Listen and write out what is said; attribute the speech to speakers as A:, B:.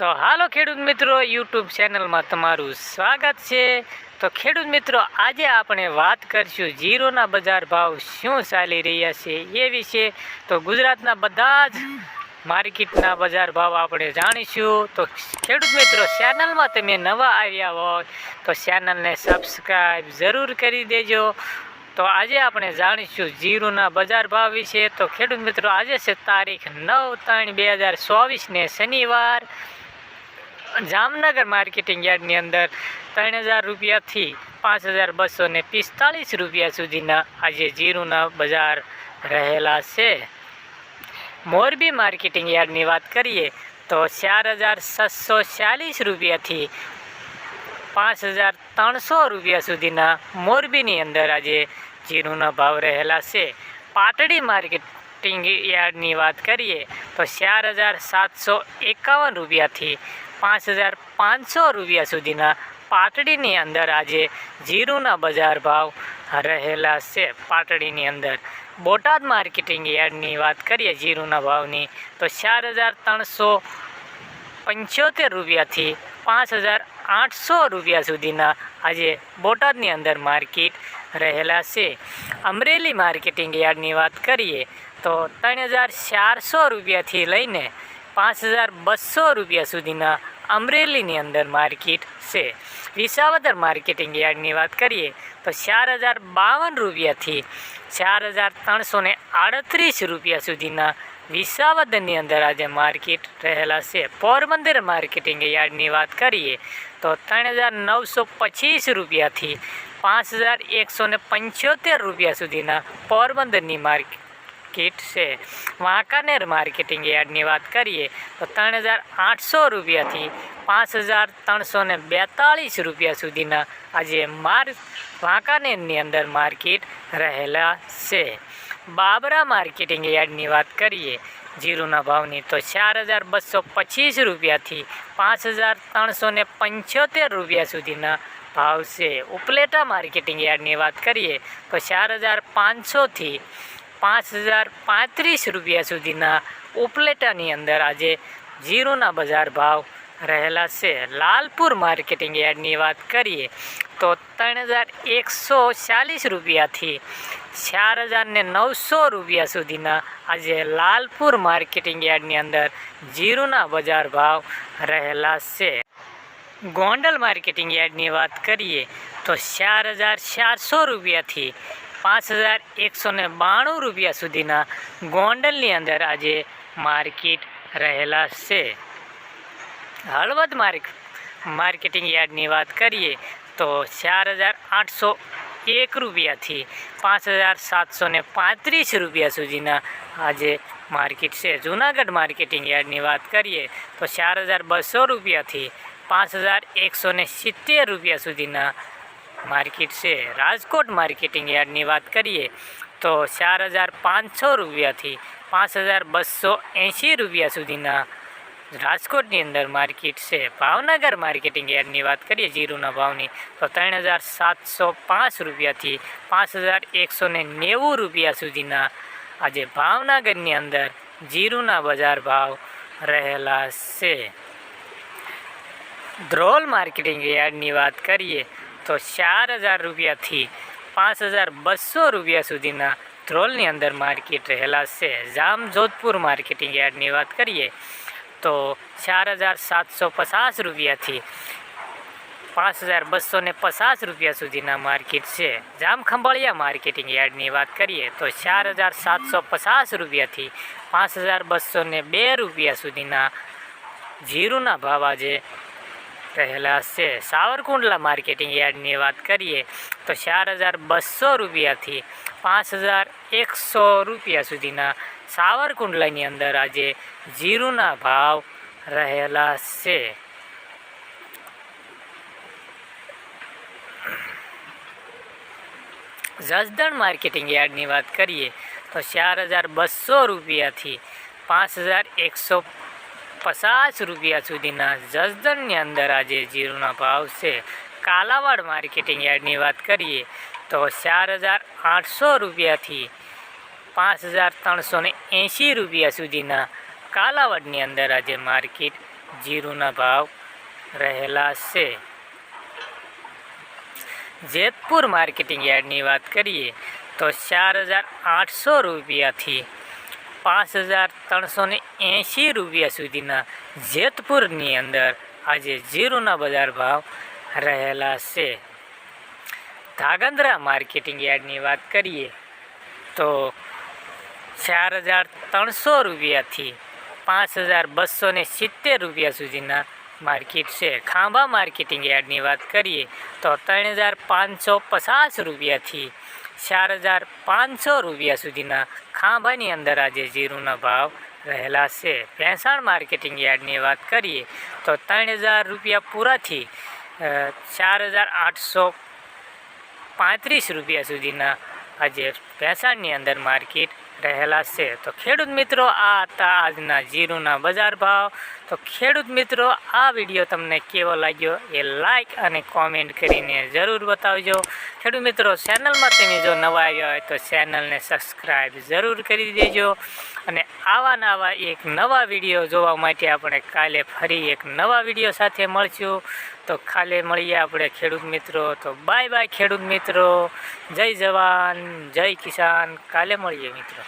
A: તો હાલો ખેડૂત મિત્રો યુટ્યુબ ચેનલમાં તમારું સ્વાગત છે. તો ખેડૂત મિત્રો, આજે આપણે વાત કરીશું જીરોના બજાર ભાવ શું ચાલી રહ્યા છે એ વિશે. તો ગુજરાતના બધા જ માર્કેટના બજાર ભાવ આપણે જાણીશું. તો ખેડૂત મિત્રો ચેનલમાં તમે નવા આવ્યા હોય, તો ચેનલને સબસ્ક્રાઈબ જરૂર કરી દેજો. તો આજે આપણે જાણીશું જીરુના બજાર ભાવ વિશે. તો ખેડૂત મિત્રો, આજે છે તારીખ નવ ત્રણ બે હજાર ચોવીસને શનિવાર. જામનગર માર્કેટિંગ યાર્ડની અંદર ત્રણ હજાર રૂપિયાથી પાંચ હજાર બસો ને પિસ્તાળીસ રૂપિયા સુધીના આજે જીરુના બજાર રહેલા છે. મોરબી માર્કેટિંગ યાર્ડની વાત કરીએ તો ચાર હજાર છસો ચાલીસ રૂપિયાથી પાંચ હજાર ત્રણસો રૂપિયા સુધીના મોરબીની અંદર આજે જીરુના ભાવ રહેલા છે. પાટડી માર્કેટિંગ યાર્ડની વાત કરીએ તો ચાર હજાર સાતસો એકાવન રૂપિયાથી પાંચ હજાર પાંચસો રૂપિયા સુધીના પાટડીની અંદર આજે જીરુના બજાર ભાવ રહેલા છે. પાટડીની અંદર બોટાદ માર્કેટિંગ યાર્ડની વાત કરીએ જીરુના ભાવની, તો ચાર હજાર ત્રણસો પંચોતેર રૂપિયાથી પાંચ હજાર આઠસો રૂપિયા સુધીના આજે બોટાદની અંદર માર્કેટ રહેલા છે. અમરેલી માર્કેટિંગ યાર્ડની વાત કરીએ, તો ત્રણ હજાર ચારસો રૂપિયાથી લઈને પાંચ હજાર બસો રૂપિયા સુધીના અમરેલીની અંદર માર્કેટ છે. વિસાવદર માર્કેટિંગ યાર્ડની વાત કરીએ તો ચાર હજાર બાવન રૂપિયાથી ચાર હજાર ત્રણસો આડત્રીસ રૂપિયા સુધીના વિસાવદરની અંદર આજે માર્કેટ રહેલા છે. પોરબંદર માર્કેટિંગ યાર્ડની વાત કરીએ તો ત્રણ હજાર નવસો પચીસ રૂપિયાથી પાંચ હજાર એકસો પંચોતેર રૂપિયા સુધીના પોરબંદરની માર્કેટ છે. વાંકાનેર માર્કેટિંગ યાર્ડની વાત કરીએ, તો ત્રણ હજાર આઠસો રૂપિયાથી પાંચ હજાર ત્રણસો ને બેતાળીસ રૂપિયા સુધીના આજે માર, વાંકાનેરની અંદર માર્કેટ રહેલા છે. બાબરા માર્કેટિંગ યાર્ડની વાત કરીએ, જીરુના ભાવની તો ચાર હજાર બસો પચીસ રૂપિયાથી પાંચ હજાર ત્રણસો ને પંચોતેર રૂપિયા સુધીના ભાવ છે. ઉપલેટા માર્કેટિંગ યાર્ડની વાત કરીએ, તો ચાર હજાર પાંચસોથી પાંચ હજાર પાંત્રીસ રૂપિયા સુધીના ઉપલેટાની અંદર આજે જીરુના બજાર ભાવ રહેલા છે. લાલપુર માર્કેટિંગ યાર્ડની વાત કરીએ તો ત્રણ હજાર એકસો ચાલીસ રૂપિયાથી ચાર હજાર ને નવસો રૂપિયા સુધીના આજે લાલપુર માર્કેટિંગ યાર્ડની અંદર જીરુના બજાર ભાવ રહેલા છે. ગોંડલ માર્કેટિંગ યાર્ડની વાત કરીએ તો ચાર હજાર ચારસો રૂપિયાથી પાંચ હજાર એકસો ને બાણું રૂપિયા સુધીના ગોંડલની અંદર આજે માર્કેટ રહેલા છે હળવદ માર્ક માર્કેટિંગ યાર્ડની વાત કરીએ તો ચાર હજાર આઠસો એક રૂપિયાથી પાંચ હજાર સાતસો ને પાંત્રીસ રૂપિયા સુધીના આજે માર્કેટ છે જૂનાગઢ માર્કેટિંગ યાર્ડની વાત કરીએ તો ચાર હજાર બસો રૂપિયાથી પાંચ હજાર એકસો ને સિત્તેર રૂપિયા સુધીના માર્કેટ છે રાજકોટ માર્કેટિંગ યાર્ડની વાત કરીએ તો ચાર હજાર પાંચસો રૂપિયાથી પાંચ હજાર બસો એંશી રૂપિયા સુધીના રાજકોટની અંદર માર્કેટ છે ભાવનગર માર્કેટિંગ યાર્ડની વાત કરીએ જીરુના ભાવની તો ત્રણ હજાર સાતસો પાંચ રૂપિયાથી પાંચ હજાર એકસો ને નેવું રૂપિયા સુધીના આજે ભાવનગરની અંદર જીરુના બજાર ભાવ રહેલા છે ધ્રોલ માર્કેટિંગ યાર્ડની વાત કરીએ તો ચાર હજાર રૂપિયાથી પાંચ હજાર બસો રૂપિયા સુધીના ધ્રોલની અંદર માર્કેટ રહેલા છે. જામ જોધપુર માર્કેટિંગ યાર્ડની વાત કરીએ તો ચાર હજાર સાતસો પચાસ રૂપિયાથી પાંચ હજાર બસો ને પચાસ રૂપિયા સુધીના માર્કેટ છે. જામ ખંભાળિયા માર્કેટિંગ યાર્ડની વાત કરીએ તો ચાર હજાર સાતસો પચાસ રૂપિયાથી પાંચ હજાર બસો ને બે રૂપિયા સુધીના જીરુના ભાવ આજે રહેલા છે. સાવરકુંડલા માર્કેટિંગ યાર્ડની વાત કરીએ, તો ચાર હજાર બસો રૂપિયાથી પાંચ હજાર એકસો રૂપિયા સુધીના સાવરકુંડલાની અંદર આજે જીરુના ભાવ રહેલા છે. જસદણ માર્કેટિંગ યાર્ડની વાત કરીએ, તો ચાર હજાર બસો રૂપિયાથી પાંચ હજાર એકસો પચાસ રૂપિયા સુધીના જસદનની અંદર આજે જીરુના ભાવ છે. કાલાવાડ માર્કેટિંગ યાર્ડની વાત કરીએ તો ચાર હજાર આઠસો રૂપિયાથી પાંચ હજાર ત્રણસો ને એંશી રૂપિયા સુધીના કાલાવડની અંદર આજે માર્કેટ જીરુના ભાવ રહેલા છે. જેતપુર માર્કેટિંગ યાર્ડની વાત કરીએ તો ચાર હજાર આઠસો રૂપિયાથી પાંચ હજાર ત્રણસો એંશી રૂપિયા સુધીના જેતપુરની અંદર આજે જીરુના બજાર ભાવ રહેલા છે. ધાગંદ્રા માર્કેટિંગ યાર્ડની વાત કરીએ તો ચાર હજાર ત્રણસો રૂપિયાથી પાંચ હજાર બસો સિત્તેર રૂપિયા સુધીના માર્કેટ છે. ખાંભા માર્કેટિંગ યાર્ડની વાત કરીએ તો ત્રણ હજાર પાંચસો પચાસ રૂપિયાથી ચાર હજાર પાંચસો રૂપિયા સુધીના ખાંભાની અંદર આજે જીરુના ભાવ રહેલા છે. ભેંસાણ માર્કેટિંગ યાર્ડની વાત કરીએ તો ત્રણ હજાર રૂપિયા પૂરાથી ચાર હજાર આઠસો પાંત્રીસ રૂપિયા સુધીના આજે ભેંસાણની અંદર માર્કેટ રહેલા છે. તો ખેડૂત મિત્રો, આ હતા આજના જીરુના બજાર ભાવ. તો ખેડૂત મિત્રો, આ વીડિયો તમને કેવો લાગ્યો એ લાઈક અને કોમેન્ટ કરીને જરૂર બતાવજો. ખેડૂત મિત્રો, ચેનલમાં તમે જો નવા આવ્યા હોય તો ચેનલને સબસ્ક્રાઈબ જરૂર કરી દેજો. અને આવા નવા એક નવા વીડિયો જોવા માટે આપણે કાલે ફરી એક નવા વીડિયો સાથે મળશું. તો ખાલે મળીએ આપણે ખેડૂત મિત્રો. તો બાય બાય ખેડૂત મિત્રો. જય જવાન, જય કિસાન. કાલે મળીએ મિત્રો.